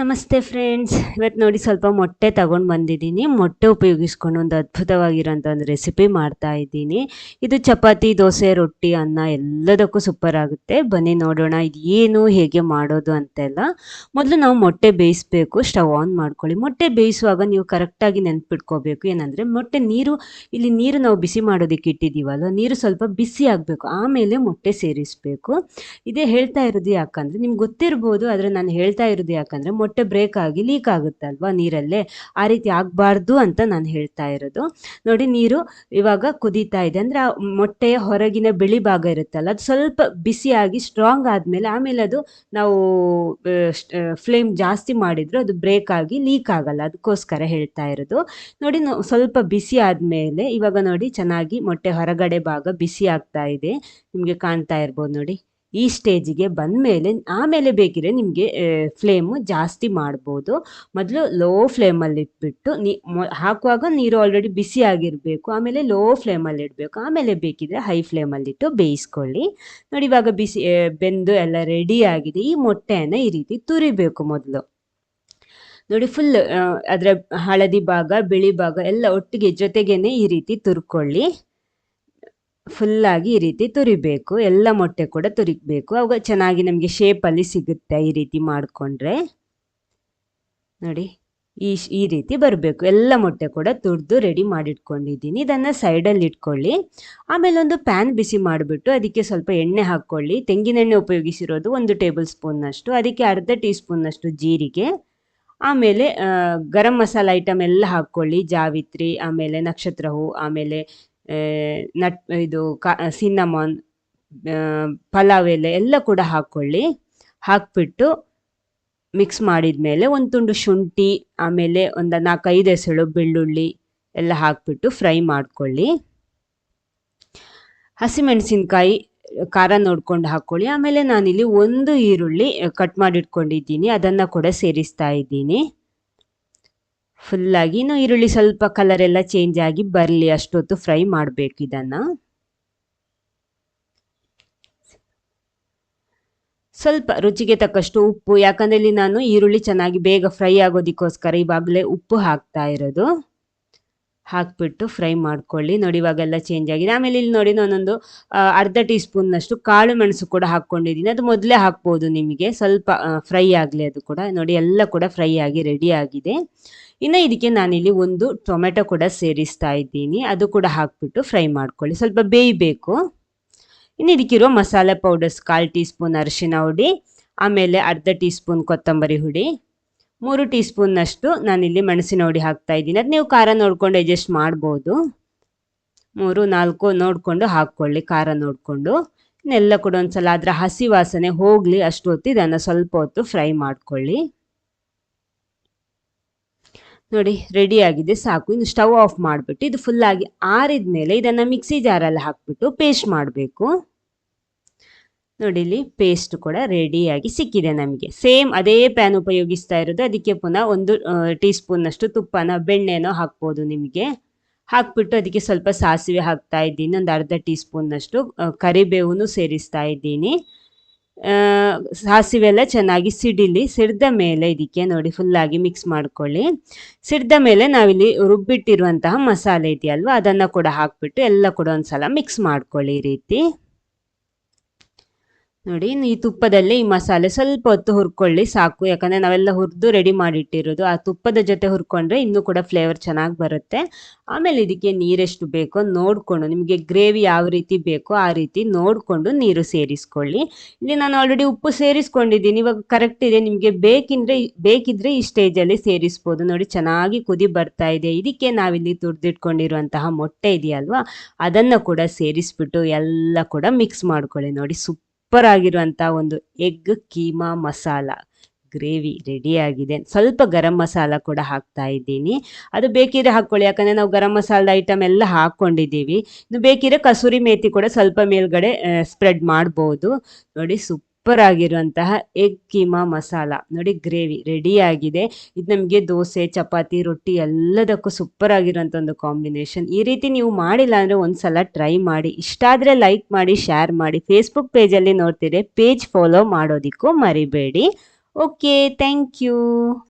ನಮಸ್ತೆ ಫ್ರೆಂಡ್ಸ್. ಇವತ್ತು ನೋಡಿ ಸ್ವಲ್ಪ ಮೊಟ್ಟೆ ತಗೊಂಡು ಬಂದಿದ್ದೀನಿ. ಮೊಟ್ಟೆ ಉಪಯೋಗಿಸ್ಕೊಂಡು ಒಂದು ಅದ್ಭುತವಾಗಿರೋಂಥ ಒಂದು ರೆಸಿಪಿ ಮಾಡ್ತಾ ಇದ್ದೀನಿ. ಇದು ಚಪಾತಿ, ದೋಸೆ, ರೊಟ್ಟಿ, ಅನ್ನ ಎಲ್ಲದಕ್ಕೂ ಸೂಪರ್ ಆಗುತ್ತೆ. ಬನ್ನಿ ನೋಡೋಣ ಇದು ಏನು, ಹೇಗೆ ಮಾಡೋದು ಅಂತೆಲ್ಲ. ಮೊದಲು ನಾವು ಮೊಟ್ಟೆ ಬೇಯಿಸಬೇಕು. ಸ್ಟವ್ ಆನ್ ಮಾಡ್ಕೊಳ್ಳಿ. ಮೊಟ್ಟೆ ಬೇಯಿಸುವಾಗ ನೀವು ಕರೆಕ್ಟಾಗಿ ನೆನ್ಪಿಟ್ಕೋಬೇಕು. ಏನಂದರೆ ಮೊಟ್ಟೆ ನೀರು, ಇಲ್ಲಿ ನೀರು ನಾವು ಬಿಸಿ ಮಾಡೋದಕ್ಕೆ ಇಟ್ಟಿದ್ದೀವಲ್ವ, ನೀರು ಸ್ವಲ್ಪ ಬಿಸಿ ಆಗಬೇಕು. ಆಮೇಲೆ ಮೊಟ್ಟೆ ಸೇರಿಸಬೇಕು. ಇದೇ ಹೇಳ್ತಾ ಇರೋದು ಯಾಕಂದರೆ ನಿಮ್ಗೆ ಗೊತ್ತಿರ್ಬೋದು, ಆದರೆ ನಾನು ಹೇಳ್ತಾ ಇರೋದು ಯಾಕಂದರೆ ಮೊಟ್ಟೆ ಬ್ರೇಕ್ ಆಗಿ ಲೀಕ್ ಆಗುತ್ತಲ್ವಾ ನೀರಲ್ಲೇ? ಆ ರೀತಿ ಆಗಬಾರ್ದು ಅಂತ ನಾನು ಹೇಳ್ತಾ ಇರೋದು. ನೋಡಿ ನೀರು ಇವಾಗ ಕುದೀತಾ ಇದೆ. ಅಂದರೆ ಆ ಮೊಟ್ಟೆಯ ಹೊರಗಿನ ಬಿಳಿ ಭಾಗ ಇರುತ್ತಲ್ಲ, ಅದು ಸ್ವಲ್ಪ ಬಿಸಿಯಾಗಿ ಸ್ಟ್ರಾಂಗ್ ಆದಮೇಲೆ ಆಮೇಲೆ ಅದು ನಾವು ಫ್ಲೇಮ್ ಜಾಸ್ತಿ ಮಾಡಿದ್ರು ಅದು ಬ್ರೇಕ್ ಆಗಿ ಲೀಕ್ ಆಗಲ್ಲ. ಅದಕ್ಕೋಸ್ಕರ ಹೇಳ್ತಾ ಇರೋದು. ನೋಡಿ ಸ್ವಲ್ಪ ಬಿಸಿ ಆದಮೇಲೆ ಇವಾಗ ನೋಡಿ ಚೆನ್ನಾಗಿ ಮೊಟ್ಟೆ ಹೊರಗಡೆ ಭಾಗ ಬಿಸಿ ಆಗ್ತಾ ಇದೆ. ನಿಮಗೆ ಕಾಣ್ತಾ ಇರ್ಬೋದು ನೋಡಿ. ಈ ಸ್ಟೇಜಿಗೆ ಬಂದ ಮೇಲೆ ಆಮೇಲೆ ಬೇಕಿದ್ರೆ ನಿಮಗೆ ಫ್ಲೇಮು ಜಾಸ್ತಿ ಮಾಡ್ಬೋದು. ಮೊದಲು ಲೋ ಫ್ಲೇಮಲ್ಲಿ ಇಟ್ಬಿಟ್ಟು, ನೀ ಹಾಕುವಾಗ ನೀರು ಆಲ್ರೆಡಿ ಬಿಸಿ ಆಗಿರಬೇಕು. ಆಮೇಲೆ ಲೋ ಫ್ಲೇಮಲ್ಲಿ ಇಡಬೇಕು. ಆಮೇಲೆ ಬೇಕಿದ್ರೆ ಹೈ ಫ್ಲೇಮಲ್ಲಿಟ್ಟು ಬೇಯಿಸ್ಕೊಳ್ಳಿ. ನೋಡಿ, ಇವಾಗ ಬಿಸಿ ಬೆಂದು ಎಲ್ಲ ರೆಡಿ ಆಗಿದೆ. ಈ ಮೊಟ್ಟೆಯನ್ನು ಈ ರೀತಿ ತುರಿಬೇಕು ಮೊದಲು. ನೋಡಿ ಫುಲ್ ಅದರ ಹಳದಿ ಭಾಗ, ಬಿಳಿ ಭಾಗ ಎಲ್ಲ ಒಟ್ಟಿಗೆ ಜೊತೆಗೇನೆ ಈ ರೀತಿ ತುರ್ಕೊಳ್ಳಿ. ಫುಲ್ಲಾಗಿ ಈ ರೀತಿ ತುರಿಬೇಕು. ಎಲ್ಲ ಮೊಟ್ಟೆ ಕೂಡ ತುರಿಬೇಕು ಅವಾಗ ಚೆನ್ನಾಗಿ ನಮಗೆ ಶೇಪಲ್ಲಿ ಸಿಗುತ್ತೆ ಈ ರೀತಿ ಮಾಡಿಕೊಂಡ್ರೆ. ನೋಡಿ, ಈ ಈ ರೀತಿ ಬರಬೇಕು. ಎಲ್ಲ ಮೊಟ್ಟೆ ಕೂಡ ತುರಿದು ರೆಡಿ ಮಾಡಿಟ್ಕೊಂಡಿದ್ದೀನಿ. ಇದನ್ನು ಸೈಡಲ್ಲಿ ಇಟ್ಕೊಳ್ಳಿ. ಆಮೇಲೆ ಒಂದು ಪ್ಯಾನ್ ಬಿಸಿ ಮಾಡಿಬಿಟ್ಟು ಅದಕ್ಕೆ ಸ್ವಲ್ಪ ಎಣ್ಣೆ ಹಾಕ್ಕೊಳ್ಳಿ. ತೆಂಗಿನೆಣ್ಣೆ ಉಪಯೋಗಿಸಿರೋದು ಒಂದು ಟೇಬಲ್ ಸ್ಪೂನ್ನಷ್ಟು ಅದಕ್ಕೆ ಅರ್ಧ ಟೀ ಸ್ಪೂನ್ನಷ್ಟು ಜೀರಿಗೆ. ಆಮೇಲೆ ಗರಂ ಮಸಾಲ ಐಟಮ್ ಎಲ್ಲ ಹಾಕ್ಕೊಳ್ಳಿ. ಜಾವಿತ್ರಿ, ಆಮೇಲೆ ನಕ್ಷತ್ರ ಹೂ, ಆಮೇಲೆ ನಟ್, ಇದು ಕಾ, ಸಿನ್ನಮಾನ್ ಪಲಾವ್ ಎಲೆ ಎಲ್ಲ ಕೂಡ ಹಾಕ್ಕೊಳ್ಳಿ. ಹಾಕ್ಬಿಟ್ಟು ಮಿಕ್ಸ್ ಮಾಡಿದ ಮೇಲೆ ಒಂದು ತುಂಡು ಶುಂಠಿ, ಆಮೇಲೆ ಒಂದು ನಾಲ್ಕೈದು ಎಸಳು ಬೆಳ್ಳುಳ್ಳಿ ಎಲ್ಲ ಹಾಕ್ಬಿಟ್ಟು ಫ್ರೈ ಮಾಡ್ಕೊಳ್ಳಿ. ಹಸಿಮೆಣಸಿನ್ಕಾಯಿ ಖಾರ ನೋಡ್ಕೊಂಡು ಹಾಕ್ಕೊಳ್ಳಿ. ಆಮೇಲೆ ನಾನಿಲ್ಲಿ ಒಂದು ಈರುಳ್ಳಿ ಕಟ್ ಮಾಡಿಟ್ಕೊಂಡಿದ್ದೀನಿ. ಅದನ್ನು ಕೂಡ ಸೇರಿಸ್ತಾ ಇದ್ದೀನಿ. ಫುಲ್ಲಾಗಿ ಇನ್ನು ಈರುಳ್ಳಿ ಸ್ವಲ್ಪ ಕಲರ್ ಎಲ್ಲ ಚೇಂಜ್ ಆಗಿ ಬರಲಿ, ಅಷ್ಟೊತ್ತು ಫ್ರೈ ಮಾಡಬೇಕು ಇದನ್ನು. ಸ್ವಲ್ಪ ರುಚಿಗೆ ತಕ್ಕಷ್ಟು ಉಪ್ಪು, ಯಾಕಂದ್ರೆ ಇಲ್ಲಿ ನಾನು ಈರುಳ್ಳಿ ಚೆನ್ನಾಗಿ ಬೇಗ ಫ್ರೈ ಆಗೋದಕ್ಕೋಸ್ಕರ ಇವಾಗಲೇ ಉಪ್ಪು ಹಾಕ್ತಾ ಇರೋದು. ಹಾಕ್ಬಿಟ್ಟು ಫ್ರೈ ಮಾಡ್ಕೊಳ್ಳಿ. ನೋಡಿ ಇವಾಗೆಲ್ಲ ಚೇಂಜ್ ಆಗಿದೆ. ಆಮೇಲೆ ಇಲ್ಲಿ ನೋಡಿ ನಾನೊಂದು ಅರ್ಧ ಟೀ ಸ್ಪೂನ್ನಷ್ಟು ಕಾಳು ಮೆಣಸು ಕೂಡ ಹಾಕ್ಕೊಂಡಿದ್ದೀನಿ. ಅದು ಮೊದಲೇ ಹಾಕ್ಬೋದು ನಿಮಗೆ. ಸ್ವಲ್ಪ ಫ್ರೈ ಆಗಲಿ ಅದು ಕೂಡ. ನೋಡಿ ಎಲ್ಲ ಕೂಡ ಫ್ರೈ ಆಗಿ ರೆಡಿ ಆಗಿದೆ. ಇನ್ನು ಇದಕ್ಕೆ ನಾನಿಲ್ಲಿ ಒಂದು ಟೊಮೆಟೊ ಕೂಡ ಸೇರಿಸ್ತಾ ಇದ್ದೀನಿ. ಅದು ಕೂಡ ಹಾಕ್ಬಿಟ್ಟು ಫ್ರೈ ಮಾಡ್ಕೊಳ್ಳಿ. ಸ್ವಲ್ಪ ಬೇಯಬೇಕು. ಇನ್ನು ಇದಕ್ಕಿರೋ ಮಸಾಲೆ ಪೌಡರ್ಸ್ ಕಾಲು ಟೀ ಸ್ಪೂನ್ ಅರಿಶಿನ ಹುಡಿ, ಆಮೇಲೆ ಅರ್ಧ ಟೀ ಸ್ಪೂನ್ ಕೊತ್ತಂಬರಿ ಹುಡಿ, ಮೂರು ಟೀ ಸ್ಪೂನ್ನಷ್ಟು ನಾನಿಲ್ಲಿ ಮೆಣಸಿನ ಹುಡಿ ಹಾಕ್ತಾ ಇದ್ದೀನಿ. ಅದು ನೀವು ಖಾರ ನೋಡಿಕೊಂಡು ಅಡ್ಜಸ್ಟ್ ಮಾಡ್ಬೋದು. ಮೂರು, ನಾಲ್ಕು ನೋಡಿಕೊಂಡು ಹಾಕ್ಕೊಳ್ಳಿ, ಖಾರ ನೋಡಿಕೊಂಡು. ಇನ್ನೆಲ್ಲ ಕೂಡ ಒಂದ್ಸಲ ಅದರ ಹಸಿ ವಾಸನೆ ಹೋಗಲಿ ಅಷ್ಟು ಹೊತ್ತು ಇದನ್ನು ಸ್ವಲ್ಪ ಹೊತ್ತು ಫ್ರೈ ಮಾಡ್ಕೊಳ್ಳಿ. ನೋಡಿ ರೆಡಿ ಆಗಿದೆ, ಸಾಕು. ಇನ್ನು ಸ್ಟವ್ ಆಫ್ ಮಾಡಿಬಿಟ್ಟು, ಇದು ಫುಲ್ಲಾಗಿ ಆರಿದ ಮೇಲೆ ಇದನ್ನು ಮಿಕ್ಸಿ ಜಾರಲ್ಲಿ ಹಾಕ್ಬಿಟ್ಟು ಪೇಸ್ಟ್ ಮಾಡಬೇಕು. ನೋಡಿ, ಇಲ್ಲಿ ಪೇಸ್ಟ್ ಕೂಡ ರೆಡಿಯಾಗಿ ಸಿಕ್ಕಿದೆ ನಮಗೆ. ಸೇಮ್ ಅದೇ ಪ್ಯಾನ್ ಉಪಯೋಗಿಸ್ತಾ ಇರೋದು. ಅದಕ್ಕೆ ಪುನಃ ಒಂದು ಟೀ ಸ್ಪೂನ್ನಷ್ಟು ತುಪ್ಪನ, ಬೆಣ್ಣೆನೋ ಹಾಕ್ಬೋದು ನಿಮಗೆ. ಹಾಕ್ಬಿಟ್ಟು ಅದಕ್ಕೆ ಸ್ವಲ್ಪ ಸಾಸಿವೆ ಹಾಕ್ತಾ ಇದ್ದೀನಿ. ಒಂದು ಅರ್ಧ ಟೀ ಸ್ಪೂನ್ನಷ್ಟು ಕರಿಬೇವು ಸೇರಿಸ್ತಾ ಇದ್ದೀನಿ. ಸಾಸಿವೆ ಎಲ್ಲ ಚೆನ್ನಾಗಿ ಸಿಡಿಲಿ, ಸಿಡ್ದ ಮೇಲೆ ಇದಕ್ಕೆ ನೋಡಿ ಫುಲ್ಲಾಗಿ ಮಿಕ್ಸ್ ಮಾಡ್ಕೊಳ್ಳಿ. ಸಿಡ್ದ ಮೇಲೆ ನಾವಿಲ್ಲಿ ರುಬ್ಬಿಟ್ಟಿರುವಂತಹ ಮಸಾಲೆ ಇದೆಯಲ್ವ, ಅದನ್ನು ಕೂಡ ಹಾಕ್ಬಿಟ್ಟು ಎಲ್ಲ ಕೂಡ ಒಂದ್ಸಲ ಮಿಕ್ಸ್ ಮಾಡ್ಕೊಳ್ಳಿ ಈ ರೀತಿ. ನೋಡಿ, ಈ ತುಪ್ಪದಲ್ಲಿ ಈ ಮಸಾಲೆ ಸ್ವಲ್ಪ ಹೊತ್ತು ಹುರ್ಕೊಳ್ಳಿ, ಸಾಕು. ಯಾಕಂದರೆ ನಾವೆಲ್ಲ ಹುರಿದು ರೆಡಿ ಮಾಡಿಟ್ಟಿರೋದು. ಆ ತುಪ್ಪದ ಜೊತೆ ಹುರ್ಕೊಂಡ್ರೆ ಇನ್ನೂ ಕೂಡ ಫ್ಲೇವರ್ ಚೆನ್ನಾಗಿ ಬರುತ್ತೆ. ಆಮೇಲೆ ಇದಕ್ಕೆ ನೀರೆಷ್ಟು ಬೇಕೋ ನೋಡಿಕೊಂಡು, ನಿಮಗೆ ಗ್ರೇವಿ ಯಾವ ರೀತಿ ಬೇಕೋ ಆ ರೀತಿ ನೋಡಿಕೊಂಡು ನೀರು ಸೇರಿಸ್ಕೊಳ್ಳಿ. ಇಲ್ಲಿ ನಾನು ಆಲ್ರೆಡಿ ಉಪ್ಪು ಸೇರಿಸ್ಕೊಂಡಿದ್ದೀನಿ. ಇವಾಗ ಕರೆಕ್ಟ್ ಇದೆ. ನಿಮಗೆ ಬೇಕಿದ್ರೆ ಬೇಕಿದ್ರೆ ಈ ಸ್ಟೇಜಲ್ಲಿ ಸೇರಿಸ್ಬೋದು. ನೋಡಿ, ಚೆನ್ನಾಗಿ ಕುದಿ ಬರ್ತಾ ಇದೆ. ಇದಕ್ಕೆ ನಾವಿಲ್ಲಿ ತುರಿದಿಟ್ಕೊಂಡಿರುವಂತಹ ಮೊಟ್ಟೆ ಇದೆಯಲ್ವಾ, ಅದನ್ನು ಕೂಡ ಸೇರಿಸ್ಬಿಟ್ಟು ಎಲ್ಲ ಕೂಡ ಮಿಕ್ಸ್ ಮಾಡ್ಕೊಳ್ಳಿ. ನೋಡಿ ಸೂಪರ್ ಆಗಿರುವಂಥ ಒಂದು egg, keema masala. Gravy ready ಆಗಿದೆ. ಸ್ವಲ್ಪ ಗರಂ ಮಸಾಲ ಕೂಡ ಹಾಕ್ತಾ ಇದ್ದೀನಿ. ಅದು ಬೇಕಿದ್ರೆ ಹಾಕ್ಕೊಳ್ಳಿ. ಯಾಕಂದರೆ ನಾವು ಗರಂ ಮಸಾಲದ ಐಟಮ್ ಎಲ್ಲ ಹಾಕ್ಕೊಂಡಿದ್ದೀವಿ. ಇನ್ನು ಬೇಕಿದ್ರೆ ಕಸೂರಿ ಮೇಥಿ ಕೂಡ ಸ್ವಲ್ಪ ಮೇಲ್ಗಡೆ ಸ್ಪ್ರೆಡ್ ಮಾಡ್ಬೋದು. ನೋಡಿ ಸೂಪರ್ ಆಗಿರುವಂತಹ ಎಗ್ ಕೀಮಾ ಮಸಾಲ ನೋಡಿ ಗ್ರೇವಿ ರೆಡಿ ಆಗಿದೆ ಇದು ನಮಗೆ ದೋಸೆ, ಚಪಾತಿ, ರೊಟ್ಟಿ ಎಲ್ಲದಕ್ಕೂ ಸೂಪರ್ ಆಗಿರುವಂಥ ಒಂದು ಕಾಂಬಿನೇಷನ್ ಈ ರೀತಿ ನೀವು ಮಾಡಿಲ್ಲ ಅಂದರೆ ಒಂದ್ಸಲ ಟ್ರೈ ಮಾಡಿ. ಇಷ್ಟ ಆದರೆ ಲೈಕ್ ಮಾಡಿ ಶೇರ್ ಮಾಡಿ. ಫೇಸ್ಬುಕ್ ಪೇಜಲ್ಲಿ ನೋಡ್ತೀರಿ ಪೇಜ್ ಫಾಲೋ ಮಾಡೋದಕ್ಕೂ ಮರಿಬೇಡಿ. Okay thank you